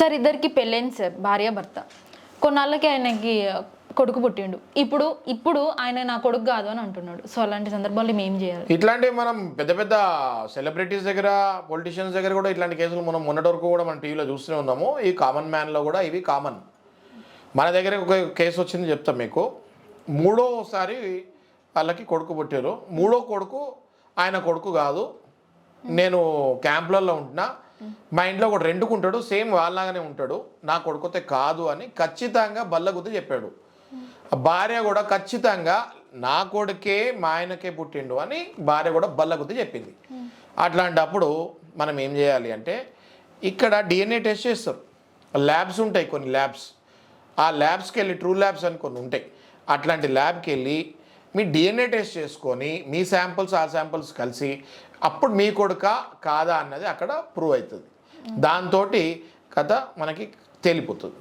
Sir ఇద్దరికి పెళ్ళైంది sir భార్య భర్త. కొన్నాళ్ళకి ఆయనకి కొడుకు పుట్టిండు. ఇప్పుడు ఇప్పుడు ఆయన నా కొడుకు కాదు అని అంటున్నాడు. సో అలాంటి సందర్భాల్లో మేము ఏం చేయాలి? ఇట్లాంటివి మనం పెద్ద పెద్ద సెలబ్రిటీస్ దగ్గర పొలిటీషియన్స్ దగ్గర కూడా ఇట్లాంటి కేసులు మనం మొన్నటి వరకు కూడా మన టీవీలో చూస్తూనే ఉన్నాము. ఈ కామన్ మ్యాన్లో కూడా ఇవి కామన్. మన దగ్గర ఒక కేసు వచ్చింది చెప్తాం మీకు. మూడోసారి వాళ్ళకి కొడుకు పుట్టారు. మూడో కొడుకు ఆయన కొడుకు కాదు. నేను క్యాంపులలో ఉంటున్నా. మా ఇంట్లో ఒకటి రెండుకుంటాడు సేమ్ వాళ్ళలాగానే ఉంటాడు. నా కొడుకుతే కాదు అని ఖచ్చితంగా బల్లగుద్ది చెప్పాడు. భార్య కూడా ఖచ్చితంగా నా కొడుకే మా ఆయనకే పుట్టిండు అని భార్య కూడా బల్లగుద్ది చెప్పింది. అట్లాంటప్పుడు మనం ఏం చేయాలి అంటే ఇక్కడ డిఎన్ఏ టెస్ట్ చేస్తారు. ల్యాబ్స్ ఉంటాయి కొన్ని ల్యాబ్స్. ఆ ల్యాబ్స్కి వెళ్ళి ట్రూ ల్యాబ్స్ అని కొన్ని ఉంటాయి. అట్లాంటి ల్యాబ్కి వెళ్ళి మీ డిఎన్ఏ టెస్ట్ చేసుకొని మీ శాంపుల్స్ ఆ శాంపుల్స్ కలిసి అప్పుడు మీ కొడుక కాదా అన్నది అక్కడ ప్రూవ్ అవుతుంది. దాంతో కథ మనకి తేలిపోతుంది.